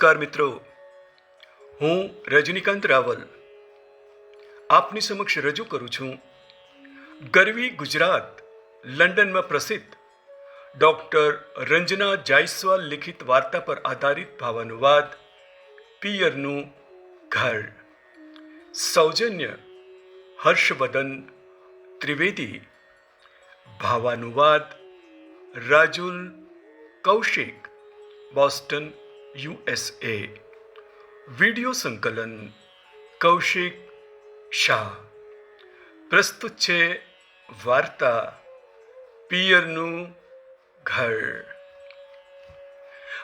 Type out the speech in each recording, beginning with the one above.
નમસ્કાર મિત્રો હું રજનીકાંત રાવલ આપની સમક્ષ રજૂ કરું છું ગરવી ગુજરાત લંડનમાં પ્રસિદ્ધ ડૉક્ટર રંજના જાયસ્વાલ લિખિત વાર્તા પર આધારિત ભાવાનુવાદ પિયરનું ઘર સૌજન્ય હર્ષવર્ધન ત્રિવેદી ભાવાનુવાદ Rajul Kaushik Boston USA video સંકલન કૌશિક શાહ. પ્રસ્તુત છે વાર્તા પિયરનું ઘર.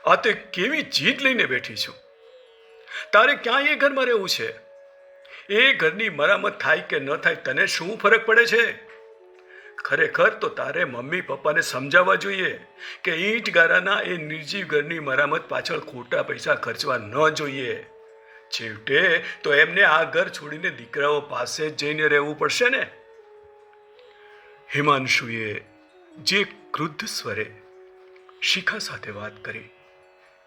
આ તે કેવી જીદ લઈને બેઠી છું. તારે ક્યાં એ ઘરમાં રહેવું છે? એ ઘરની મરામત થાય કે ન થાય તને શું ફરક પડે છે? ખરેખર તો તારે મમ્મી પપ્પાને સમજાવવા જોઈએ કે ઈંટ ગારાના એ નિર્જીવ ઘરની મરામત પાછળ ખોટા પૈસા ખર્ચવા ન જોઈએ. છેવટે તો એમને આ ઘર છોડીને દીકરાઓ પાસે જઈને રહેવું પડશે ને? હિમાંશુએ જે ક્રુદ્ધ સ્વરે શિખા સાથે વાત કરી,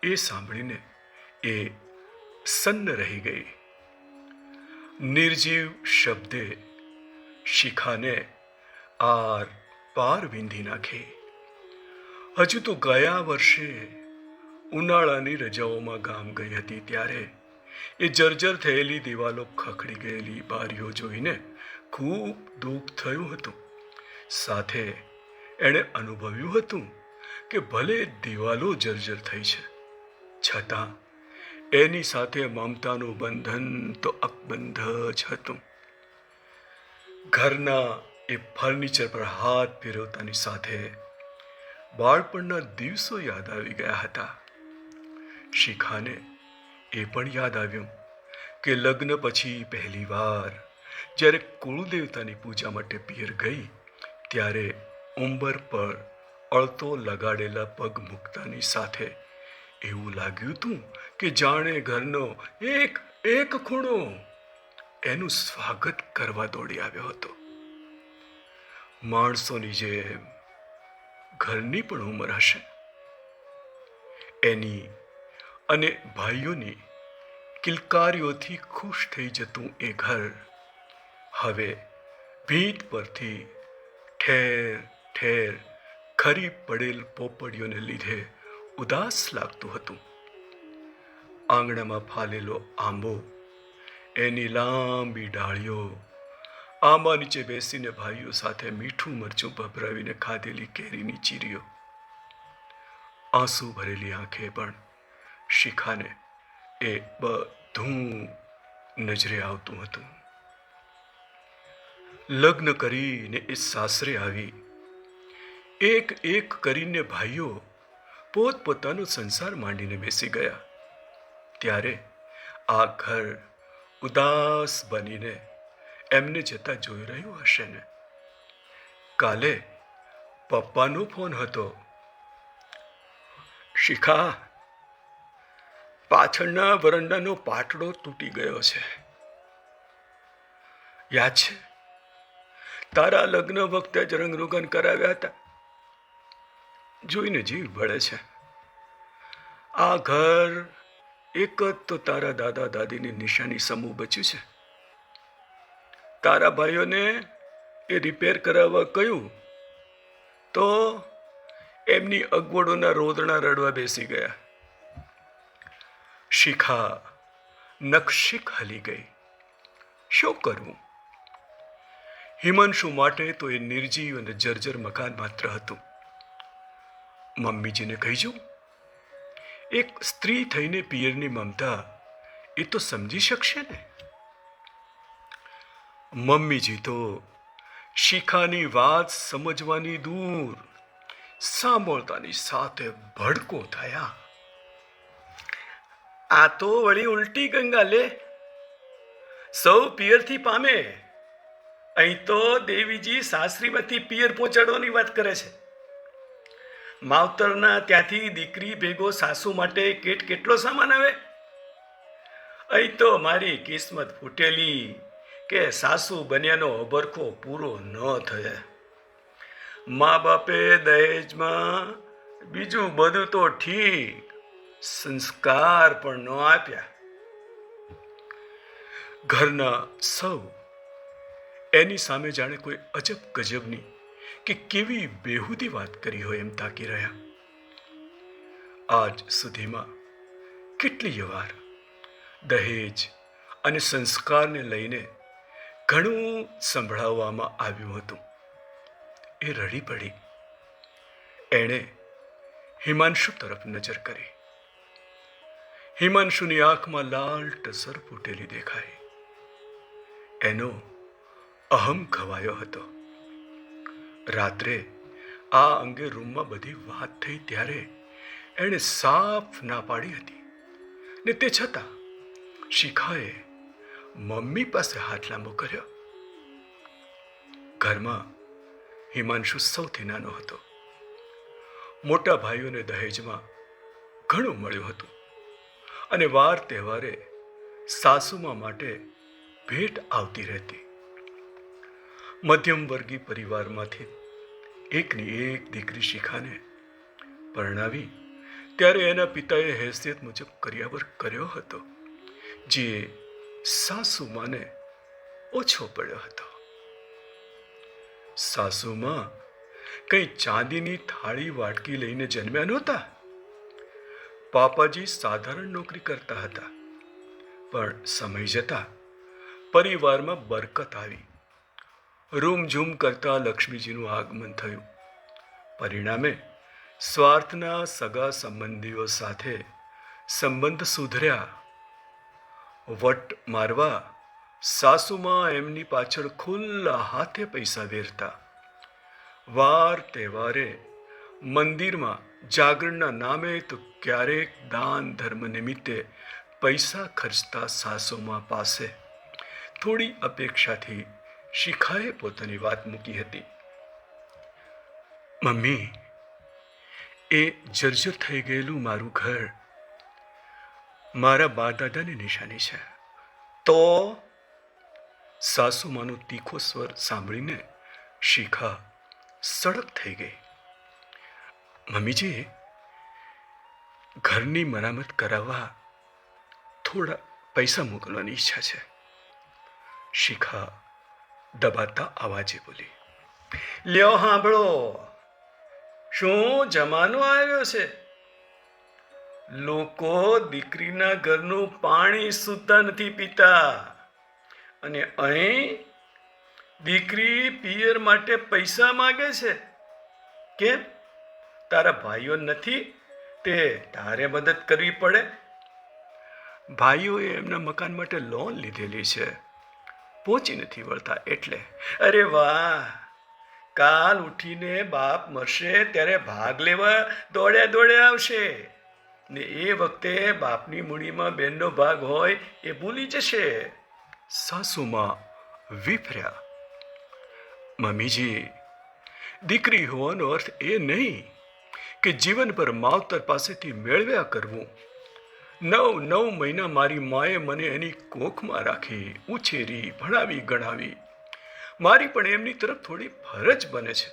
એ સાંભળીને એ સન્ન રહી ગઈ. નિર્જીવ શબ્દે શિખાને આર પાર વિંધી નાખી. હજુ તો ગયા વર્ષે ઉનાળાની રજાઓમાં ગામ ગઈ હતી ત્યારે એ જર્જર થયેલી દિવાલો ખખડી ગયેલી બારીઓ જોઈને ખૂબ દુઃખ થયું હતું. સાથે એણે અનુભવ્યું હતું કે ભલે દિવાલો જર્જર થઈ છે, છતાં એની સાથે મમતાનું બંધન તો અકબંધ જ હતું. ઘરના એ ફર્નિચર પર હાથ ફેરવતાની સાથે બાળપણના દિવસો યાદ આવી ગયા હતા. શિખાને એ પણ યાદ આવ્યું કે લગ્ન પછી પહેલી વાર જ્યારે કુળદેવતાની પૂજા માટે પિયર ગઈ ત્યારે ઉંબર પર અળતો લગાડેલા પગ મૂકતાની સાથે એવું લાગ્યું હતું કે જાણે ઘરનો એક એક ખૂણો એનું સ્વાગત કરવા દોડી આવ્યો હતો. માણસોની જેમ ઘરની પણ ઉંમર હશે, એની અને ભાઈઓની કિલકારીઓથી ખુશ થઈ જતું એ ઘર હવે ભીત પરથી ઠેર ઠેર ખરી પડેલ પોપડીઓને લીધે ઉદાસ લાગતું હતું. આંગણામાં ફાલેલો આંબો, એની લાંબી ડાળીઓ આંબા નીચે બેસીને ભાઈઓ સાથે મીઠું મરચું ભભરાવીને ખાધેલી કેરીની ચીરીઓ. આંસુ ભરેલી આંખે પણ શિખાને એ બધું નજરે આવતું હતું. લગ્ન કરીને એ સાસરે આવી. એક એક કરીને ભાઈઓ પોતપોતાનો સંસાર માંડીને બેસી ગયા. ત્યારે આ ઘર ઉદાસ બનીને એમને જતા જોઈ રહ્યું હશે ને? કાલે પપ્પાનો ફોન હતો. શિખા, પાછળના વરંડાનો પાટડો તૂટી ગયો છે. યાદ છે? તારા લગ્ન વખતે જ રંગરોગન કરાવ્યા હતા. જોઈને જીવ ભળે છે. આ ઘર એક જ તો તારા દાદા દાદીની નિશાની સમૂહ બચ્યું છે. તારા ભાઈઓને એ રિપેર કરાવવા કહ્યું, તો એમની અગવડોના રોદણા રડવા બેસી ગયા. શિખા નકશીક હલી ગઈ. શું કરવું હિમાંશુ માટે તો એ નિર્જીવ અને જર્જર મકાન માત્ર હતું. મમ્મીજીને કહીજો, એક સ્ત્રી થઈને પિયરની મમતા એ તો સમજી શકશે ને? મમ્મીજી તો શિખાની વાત સમજવાની દૂર, સાંભળતાની સાથે ભડકો થયા. આ તો વળી ઉલટી ગંગા લે. સૌ પિયરથી પામે. અહીં તો દેવીજી સાસરીમાંથી પિયર પહોંચાડવાની વાત કરે છે. માવતરના ત્યાંથી દીકરી ભેગો સાસુ માટે કેટ કેટલો સામાન આવે? અહીં તો મારી કિસ્મત ફૂટેલી. કે સાસુ બન્યાનો અભરખો પૂરો ન થયે. મા બાપે દહેજમાં બીજું બધું તો ઠીક સંસ્કાર પણ ન આપ્યા. ઘરના સૌ એની સામે જાણે કોઈ અજબ ગજબની કે કેવી બેહુદી વાત કરી હોય એમ તાકી રહ્યા. આજ સુધીમાં કેટલી વાર દહેજ અને સંસ્કારને લઈને ઘણું સંભળાવવામાં આવ્યું હતું. એ રડી પડી. એણે હિમાંશુ તરફ નજર કરી. હિમાંશુની આંખમાં લાલ ટસર ફૂટેલી દેખાઈ. એનો અહમ ખવાયો હતો. રાત્રે આ અંગે રૂમમાં બધી વાત થઈ ત્યારે એણે સાફ ના પાડી હતી. ને તે છતાં શિખાએ મમ્મી પાસે હાથ લાંબો કર્યો. ઘરમાં હિમાંશુ સૌથી નાનો હતો. મોટા ભાઈઓને દહેજમાં ઘણું મળ્યું હતું. અને વાર તહેવારે સાસુમાં માટે ભેટ આવતી રહેતી. મધ્યમ વર્ગી પરિવારમાંથી એકની એક દીકરી શિખાને પરણાવી ત્યારે એના પિતાએ હેસિયત મુજબ કર્યાવર કર્યો હતો, જે સાસુમાને ઓછો પડ્યો હતો. સાસુમાં કઈ ચાંદીની થાળી વાટકી લઈને જન્મ્યા નહોતા. પાપાજી સાધારણ નોકરી કરતા હતા. પણ સમય જતા પરિવારમાં બરકત આવી. રૂમઝૂમ કરતા લક્ષ્મીજીનું આગમન થયું. પરિણામે સ્વાર્થના સગા સંબંધીઓ સાથે સંબંધ સુધર્યા. વટ મારવા, સાસુમાં એમની પાછળ ખુલ્લા હાથે પૈસા વેરતા. વાર તહેવારે મંદિરમાં જાગરણના નામે તો ક્યારેક દાન ધર્મ નિમિત્તે પૈસા ખર્ચતા સાસુમાં પાસે. થોડી અપેક્ષાથી શિખાએ પોતાની વાત મૂકી હતી. મમ્મી, એ જર્જર થઈ ગયેલું મારું ઘર મારા બા દાદાની નિશાની છે. તો સાસુમાનો તીખો સ્વર સાંભળીને શિખા સડક થઈ ગઈ. મમ્મીજી, ઘરની મરામત કરાવવા થોડા પૈસા મોકલવાની ઈચ્છા છે. શિખા દબાતા અવાજે બોલી, લ્યો સાંભળો શું જમાનો આવ્યો છે? લોકો દીકરીના ઘરનું પાણી સુતા નથી પીતા. અને અહીં દીકરી પિયર માટે પૈસા માગે છે. કેમ? તારા ભાઈઓ નથી, તે તારે મદદ કરવી પડે. ભાઈઓએ એમના મકાન માટે લોન લીધેલી છે. પહોંચી નથી વળતા એટલે. અરે વાહ! કાલ ઉઠીને બાપ મરશે ત્યારે ભાગ લેવા દોડ્યા દોડ્યા આવશે. ને એ વખતે બાપની મૂડીમાં બેનનો ભાગ હોય એ ભૂલી જશે. સાસુમાં વિફર્યા. મમ્મીજી, દીકરી હોવાનો અર્થ એ નહીં કે જીવન પર માવતર પાસેથી મેળવ્યા કરવું. નવ નવ મહિના મારી માએ મને એની કોખમાં રાખી, ઉછેરી, ભણાવી, ગણાવી. મારી પણ એમની તરફ થોડી ફરજ બને છે.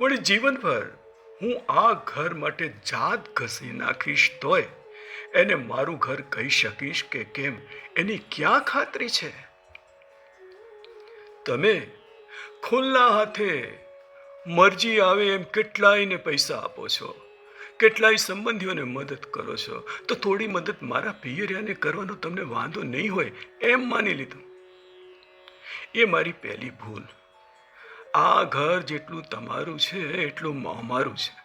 વળી જીવનભર હું આ ઘર માટે જાત ઘસી નાખીશ તોય એને મારું ઘર કહી શકીશ કે કેમ? એની ક્યાં ખાતરી છે? તમે ખુલ્લા હાથે મરજી આવે એમ કેટલાયને પૈસા આપો છો? કેટલાય સંબંધીઓને મદદ કરો છો? તો થોડી મદદ મારા પિયરિયાને કરવાનો તમને વાંધો નહીં હોય, એમ માની લીધું. એ મારી પહેલી ભૂલ. આ ઘર જેટલું તમારું છે, એટલું અમારું છે.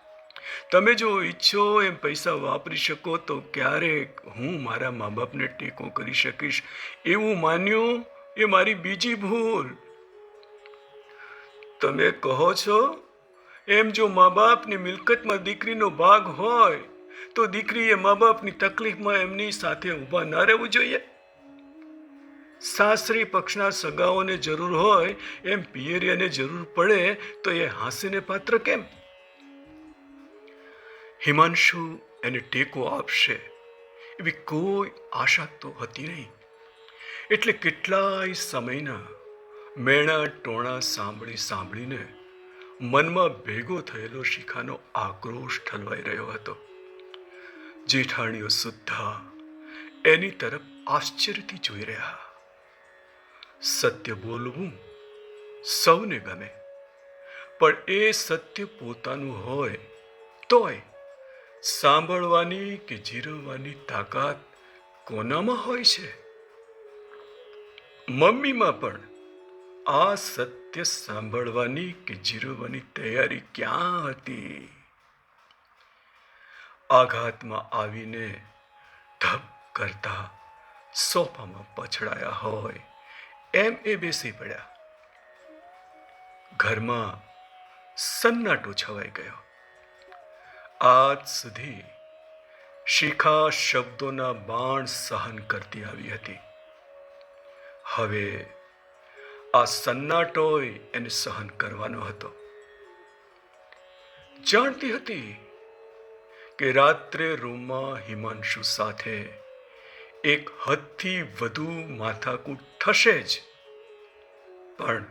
તમે જો ઈચ્છો એમ પૈસા વાપરી શકો, તો ક્યારેક હું મારા મા બાપને ટેકો કરી શકીશ. એવું માન્યું એ મારી બીજી ભૂલ. તમે કહો છો, એમ જો મા બાપની મિલકતમાં દીકરીનો ભાગ હોય, તો દીકરીએ મા બાપની તકલીફમાં એમની સાથે ઊભા ન રહેવું જોઈએ? સાસરી પક્ષના સગાઓને જરૂર હોય, એમ પિયરિયાને જરૂર પડે, તો એ હાસ્યને પાત્ર કેમ? હિમાંશુ એને ટેકો આપશે, એવી કોઈ આશા તો હતી નહીં. એટલે કેટલાય સમયના મેણા ટોણા સાંભળી સાંભળીને મનમાં ભેગો થયેલો શિખાનો આક્રોશ ઠલવાઈ રહ્યો હતો. જેઠાણીઓ સુદ્ધા એની તરફ આશ્ચર્યથી જોઈ રહ્યા. સત્ય બોલવું સૌને ગમે. પણ એ સત્ય પોતાનું હોય તોય સાંભળવાની કે જીરવવાની તાકાત કોનામાં હોય છે? મમ્મીમાં પણ આ સત્ય સાંભળવાની કે જીરવવાની તૈયારી ક્યાં હતી? આઘાતમાં આવીને ધબ કરતા સોફામાં પછડાયા હોય. એમ એ બેસી પડ્યા. ઘરમાં સન્નાટો છવાઈ ગયો. આજ સુધી શિખા શબ્દોના બાણ સહન કરતી આવી હતી. હવે આ સન્નાટોય એને સહન કરવાનો હતો. જાણતી હતી કે રાત્રે રૂમમાં હિમાંશુ સાથે એક હદથી વધુ માથાકૂટ થશે જ. પણ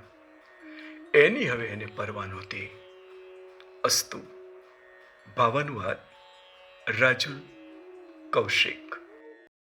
એની હવે એને પરવા નહોતી. અસ્તુ. ભાવાનુવાદ રાજુલ કૌશિક.